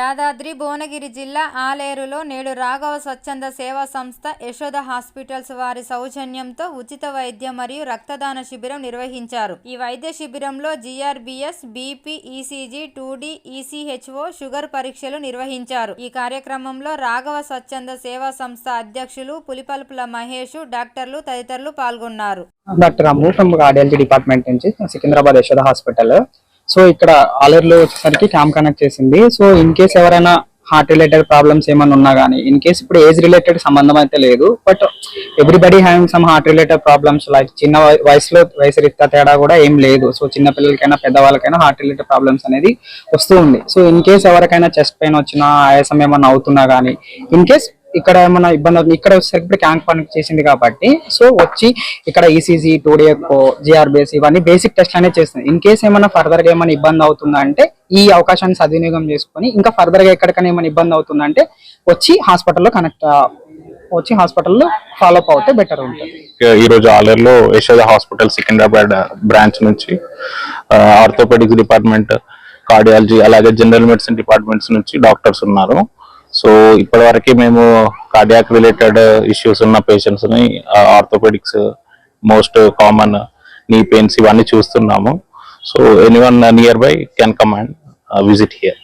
యాదాద్రి భువనగిరి జిల్లా ఆలేరులో నేడు రాఘవ స్వచ్ఛంద సేవా సంస్థ యశోద హాస్పిటల్స్ వారి సౌజన్యంతో ఉచిత వైద్య మరియు రక్తదాన శిబిరం నిర్వహించారు. ఈ వైద్య శిబిరంలో GRBS BP ECG two D ECHO sugar పరీక్షలు నిర్వహించారు. ఈ కార్యక్రమంలో రాఘవ స్వచ్ఛంద సేవా సంస్థ అధ్యక్షులు పులిపల్పుల మహేష్ డాక్టర్లు తదితరులు పాల్గొన్నారు. డాక్టర్ డిపార్ట్మెంట్ నుంచి సికింద్రాబాద్ యశోద హాస్పిటల్ సో ఇక్కడ ఆలర్లో వచ్చేసరికి క్యాంప్ కనెక్ట్ చేసింది. సో ఇన్ కేస్ ఎవరైనా హార్ట్ రిలేటెడ్ ప్రాబ్లమ్స్ ఏమైనా ఉన్నా కానీ ఇన్ కేస్ ఇప్పుడు ఏజ్ రిలేటెడ్ సంబంధం అయితే లేదు but everybody having some heart related problems like చిన్న వయ- వయసులో వయసు రీత్యా తేడా కూడా ఏం లేదు. సో చిన్న పిల్లలకైనా పెద్దవాళ్ళకైనా హార్ట్ రిలేటెడ్ ప్రాబ్లమ్స్ అనేది వస్తూ ఉంది. సో ఇన్ కేస్ ఎవరికైనా చెస్ట్ పెయిన్ వచ్చినా ఆయాసం ఏమైనా అవుతున్నా కానీ ఇన్ కేస్ ఇక్కడ ఏమైనా ఇబ్బంది అవుతుంది? ఇక్కడ వచ్చేసరికి ఇప్పుడు పని చేసింది కాబట్టి సో వచ్చి ఇక్కడ ఈసీజీ టూడీ జిఆర్బిఎస్ ఇవన్నీ బేసిక్ టెస్ట్ అనేది చేస్తుంది. ఇన్ కేస్ ఏమైనా ఫర్దర్గా ఏమైనా ఇబ్బంది అవుతుందా అంటే ఈ అవకాశాన్ని సద్వినియోగం చేసుకొని ఇంకా ఫర్దర్గా ఎక్కడికైనా ఏమైనా ఇబ్బంది అవుతుందంటే వచ్చి హాస్పిటల్లో కనెక్ట్ వచ్చి హాస్పిటల్లో ఫాలో అప్ అవుతే బెటర్ ఉంటుంది. ఈ రోజు ఆలర్లో యశోద హాస్పిటల్ సికింద్రాబాద్ బ్రాంచ్ నుంచి ఆర్థోపెడిక్స్ డిపార్ట్మెంట్ కార్డియాలజీ అలాగే జనరల్ మెడిసిన్ డిపార్ట్మెంట్స్ నుంచి డాక్టర్స్ ఉన్నారు. సో ఇప్పటివరకు మేము కార్డియాక్ రిలేటెడ్ ఇష్యూస్ ఉన్న పేషెంట్స్ని orthopaedics most common knee pains ఇవన్నీ చూస్తున్నాము. So anyone nearby can come and visit here